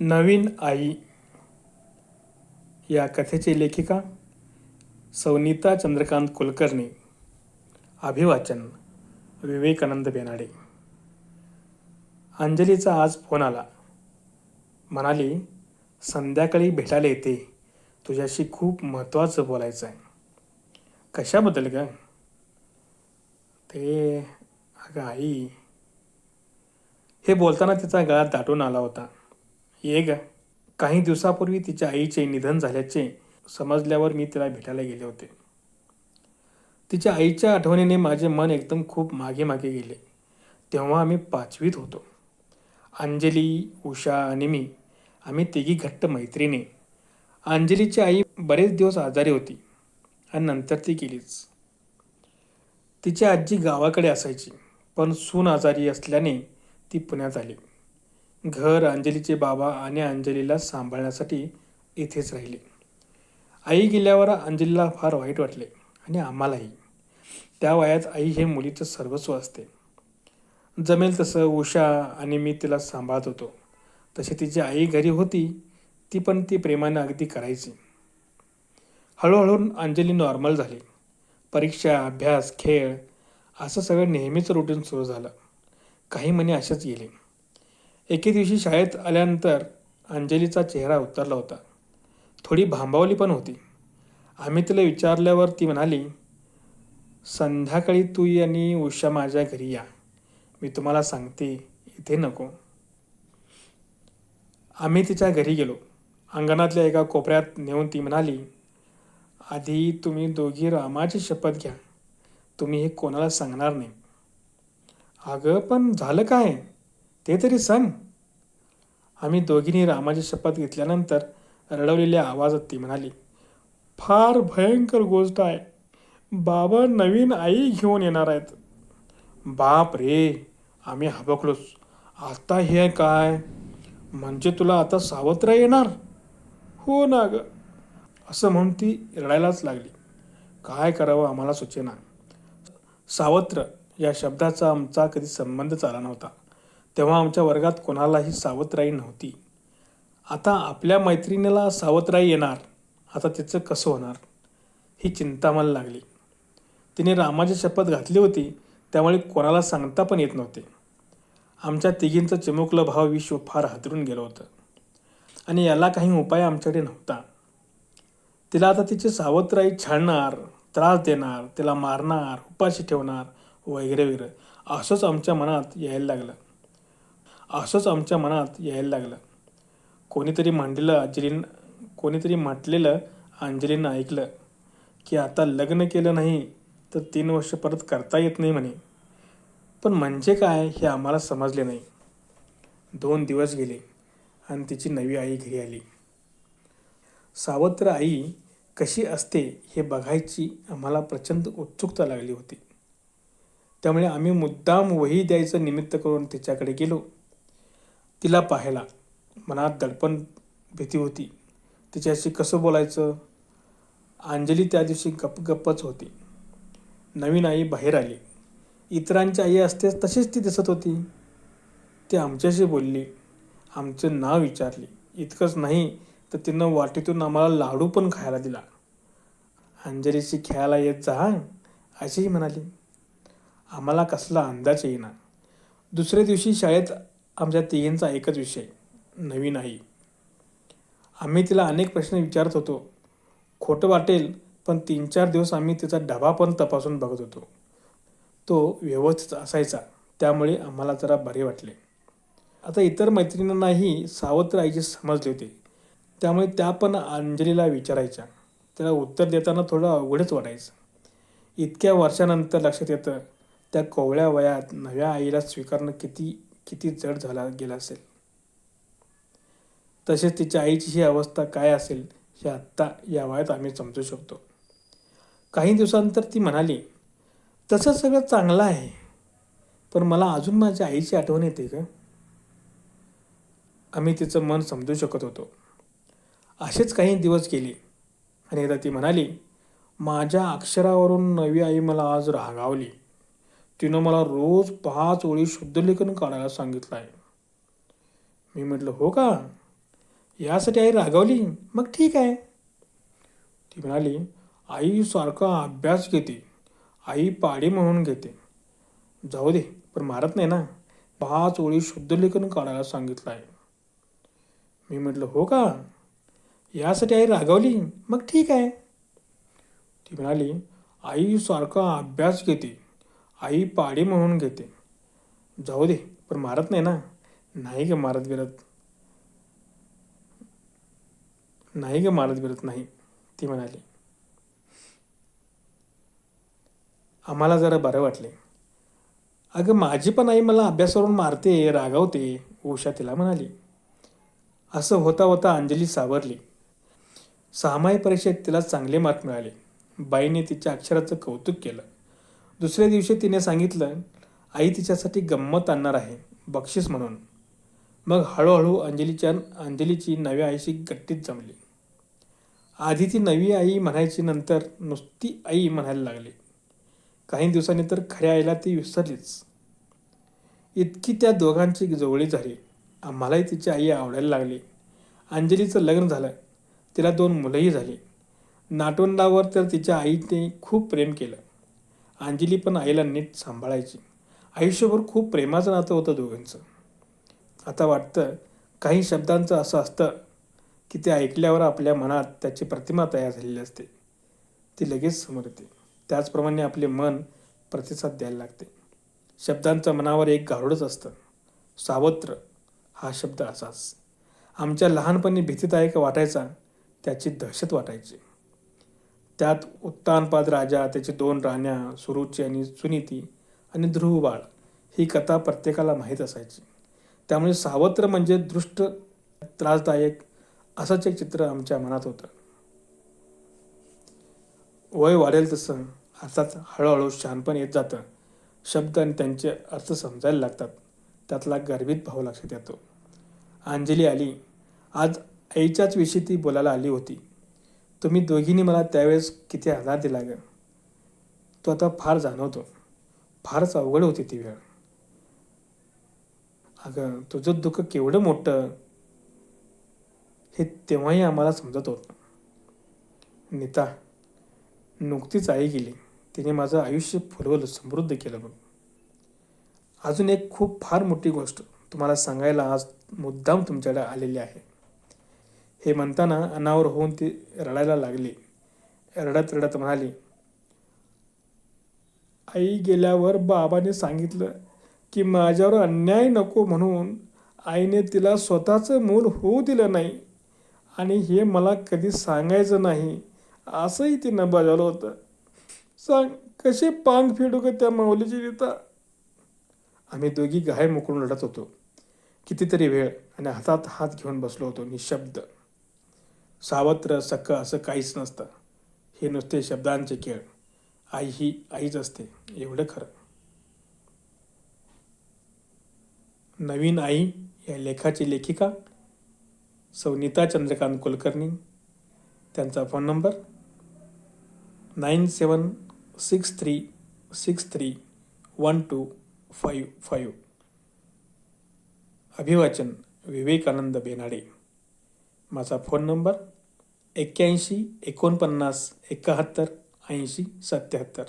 नवीन आई. या कथेची लेखिका सौनीता चंद्रकांत कुलकर्णी. अभिवाचन विवेकानंद बेनाडे. अंजलीचा आज फोन आला. म्हणाली संध्याकाळी भेटायला येते. तुझ्याशी खूप महत्त्वाचं बोलायचं आहे कशाबद्दल ग? ते अगं आई. हे बोलताना तिचा गळा दाटून आला होता. ये ग काही दिवसापूर्वी तिच्या आईचे निधन झाल्याचे समजल्यावर मी तिला भेटायला गेले होते. तिच्या आईच्या आठवणीने माझे मन एकदम खूप मागे मागे गेले. तेव्हा आम्ही पाचवीत होतो. अंजली उषा आणि मी आम्ही तिघी घट्ट मैत्रिणी. अंजलीची आई बरेच दिवस आजारी होती आणि नंतर ती गेलीच. तिची आजी गावाकडे असायची पण सून आजारी असल्याने ती पुण्यात आली. घर अंजलीचे बाबा आणि अंजलीला सांभाळण्यासाठी इथेच राहिले. आई गेल्यावर अंजलीला फार वाईट वाटले आणि आम्हालाही. त्या वयात आई हे मुलीचं सर्वस्व असते. जमेल तसं उषा आणि मी तिला सांभाळत होतो. तशी तिची आई घरी होती ती पण ती प्रेमाने अगदी करायची. हळूहळू अंजली नॉर्मल झाली. परीक्षा अभ्यास खेळ असं सगळं नेहमीच रुटीन सुरू झालं. काही महिने असेच गेले. एके दिवशी शाळेत आल्यानंतर अंजलीचा चेहरा उतरला होता. थोडी भांबावली पण होती. आम्ही तिला विचारल्यावर ती म्हणाली संध्याकाळी तू आणि उषा माझ्या घरी या. मी तुम्हाला सांगते इथे नको. आम्ही तिच्या घरी गेलो. अंगणातल्या एका कोपऱ्यात नेऊन ती म्हणाली आधी तुम्ही दोघी रामाची शपथ घ्या. तुम्ही हे कोणाला सांगणार नाही. अगं पण झालं काय? ते तरी सांग. आम्ही दोघींनी रामाची शपथ घेतल्यानंतर रडवलेल्या आवाजात ती म्हणाली फार भयंकर गोष्ट आहे. बाबा नवीन आई घेऊन येणार आहेत. बाप रे आम्ही हबकलोच. आता हे काय? म्हणजे तुला आता सावत्र येणार? हो ना ग. असं म्हणून ती रडायलाच लागली. काय करावं आम्हाला सुचेना. सावत्र या शब्दाचा आमचा कधी संबंध चाला नव्हता. तेव्हा आमच्या वर्गात कोणालाही सावत्राई नव्हती. आता आपल्या मैत्रिणीला सावत्राई येणार आता तिचं कसं होणार? ही चिंता मला लागली. तिने रामाची शपथ घातली होती त्यामुळे कोणाला सांगता पण येत नव्हते. आमच्या तिघींचं चिमुकलं भाव विश्व फार हादरून गेलं होतं. आणि याला काही उपाय आमच्याकडे नव्हता. तिला आता तिची सावत्राई छाडणार त्रास देणार तिला मारणार उपाशी ठेवणार वगैरे वगैरे असंच आमच्या मनात यायला लागलं. असंच आमच्या मनात यायला लागलं. कोणीतरी मांडलेलं अंजलीन कोणीतरी म्हटलेलं अंजलीनं ऐकलं की आता लग्न केलं नाही तर तीन वर्ष परत करता येत नाही म्हणे. पण म्हणजे काय हे आम्हाला समजले नाही. दोन दिवस गेले आणि तिची नवी आई घरी आली. सावत्र आई कशी असते हे बघायची आम्हाला प्रचंड उत्सुकता लागली होती. त्यामुळे आम्ही मुद्दाम वही द्यायचं निमित्त करून तिच्याकडे गेलो. तिला पाहायला. मनात दडपण भीती होती. तिच्याशी कसं बोलायचं? अंजली त्या दिवशी गप गप्पच होती. नवीन आई बाहेर आली. इतरांची आई असते तशीच ती दिसत होती. ती आमच्याशी बोलली. आमचं नाव विचारली. इतकंच नाही तर तिनं वाटेतून आम्हाला लाडू पण खायला दिला. अंजलीशी खेळायला येत जा अशीही म्हणाली. आम्हाला कसला अंदाज येईना. दुसऱ्या दिवशी शाळेत आमच्या तिघींचा एकच विषय नवीन आई आम्ही तिला अनेक प्रश्न विचारत होतो. खोटं वाटेल पण तीन चार दिवस आम्ही तिचा डबा पण तपासून बघत होतो. तो व्यवस्थित असायचा त्यामुळे आम्हाला जरा बरे वाटले. आता इतर मैत्रिणींनाही सावत्र आईचे समजले होते. त्यामुळे त्या पण अंजलीला विचारायच्या. त्याला उत्तर देताना थोडं अवघडच वाटायचं. इतक्या वर्षानंतर लक्षात येतं त्या कोवळ्या वयात नव्या आईला स्वीकारणं किती किती जड झाला गेला असेल. तसेच तिच्या आईची ही अवस्था काय असेल हे आत्ता या वयात आम्ही समजू शकतो. काही दिवसानंतर ती म्हणाली तसं सगळं चांगलं आहे पण मला अजून माझ्या आईची आठवण येते का? आम्ही तिचं मन समजू शकत होतो. असेच काही दिवस गेले आणि एकदा ती म्हणाली माझ्या अक्षरावरून नवी आई मला आज रागावली. तिनं मला रोज पाच ओळी शुद्धलेखन काढायला सांगितलं आहे. मी म्हटलं हो का? यासाठी आई रागावली? मग ठीक आहे. ती म्हणाली आई सारखा अभ्यास घेते. आई पाडी म्हणून घेते. जाऊ दे पण मारत नाही ना. पाच ओळी शुद्धलेखन काढायला सांगितलं आहे. मी म्हटलं हो का? यासाठी आई रागावली? मग ठीक आहे. ती म्हणाली आई सारखा अभ्यास घेते. आई पाडी म्हणून घेते. जाऊ दे पण मारत नाही ना. नाही का मारत बिरत. नाही का मारत बिरत नाही ती म्हणाली. आम्हाला जरा बरं वाटले. अगं माझी पण आई मला अभ्यासावरून मारते रागावते उषा तिला म्हणाली. असं होता होता अंजली सावरली. सहामाही परीक्षेत तिला चांगले मार्क मिळाले. बाईने तिच्या अक्षराचं कौतुक केलं. दुसऱ्या दिवशी तिने सांगितलं आई तिच्यासाठी गंमत आणणार आहे बक्षीस म्हणून. मग हळूहळू अंजलीच्या अंजलीची नव्या आईशी गट्टीत जमली. आधी ती नवी आई म्हणायची नंतर नुसती आई म्हणायला लागली. काही दिवसांनी तर खऱ्या आईला ती विसरलीच. इतकी त्या दोघांची जवळी झाली. आम्हालाही तिची आई आवडायला लागली. अंजलीचं लग्न झालं. तिला दोन मुलंही झाली. नाटोंडावर तर तिच्या आईने खूप प्रेम केलं. अंजली पण आईला नीट सांभाळायची. आयुष्यभर खूप प्रेमाचं नातं होतं दोघांचं. आता वाटतं काही शब्दांचं असं असतं की ते ऐकल्यावर आपल्या मनात त्याची प्रतिमा तयार झालेली असते. ती लगेच समोर येते. त्याचप्रमाणे आपले मन प्रतिसाद द्यायला लागते. शब्दांचं मनावर एक गारुडच असतं. सावत्र हा शब्द असाच. आमच्या लहानपणी भीतीदायक वाटायचा त्याची दहशत वाटायची. त्यात उत्तानपाद राजा त्याची दोन राण्या सुरुची आणि सुनीती आणि ध्रुवबाळ ही कथा प्रत्येकाला माहीत असायची. त्यामुळे सावत्र म्हणजे दृष्ट त्रासदायक असंच एक चित्र आमच्या मनात होतं. वय वाढेल तसं अर्थात हळूहळू शहाणपण येत जातं. शब्द आणि त्यांचे अर्थ समजायला लागतात. त्यातला गर्भित भाव लक्षात येतो. अंजली आली. आज आईच्याच विषयी ती बोलायला आली होती. तुम्ही दोघींनी मला त्यावेळेस किती आधार दिला ग? तो आता फार जाणवतो. फारच अवघड होती ती वेळ. अगं तुझं दुःख केवढं मोठं? हे तेव्हाही आम्हाला समजत होतं. नीता नुकतीच आई गेली. तिने माझं आयुष्य फुलवलं समृद्ध केलं बघ. अजून एक खूप फार मोठी गोष्ट तुम्हाला सांगायला आज मुद्दाम तुमच्याकडे आलेली आहे. हे म्हणताना अनावर होऊन ती रडायला लागली. रडत रडत म्हणाली आई गेल्यावर बाबाने सांगितलं की माझ्यावर अन्याय नको म्हणून आईने तिला स्वतःचं मूल होऊ दिलं नाही आणि हे मला कधी सांगायचं नाही असंही तिनं बजावलं होतं. सांग कसे पांग फेडू का त्या माऊलीची रिता? आम्ही दोघी गाय मुकळून रडत होतो. कितीतरी वेळ आणि हातात हात घेऊन बसलो होतो निशब्द. सावत्र सख असं काहीच नसतं. हे नुसते शब्दांचे खेळ. आई ही आईच असते. एवढं खरं. नवीन आई या लेखाची लेखिका? सौनीता चंद्रकांत कुलकर्णी. त्यांचा phone number? Nine seven six three six three one two five five. अभिवाचन विवेकानंद बेनाडे. माझा फोन नंबर? एक्क्याऐंशी एकोणपन्नास एकाहत्तर ऐंशी सत्याहत्तर.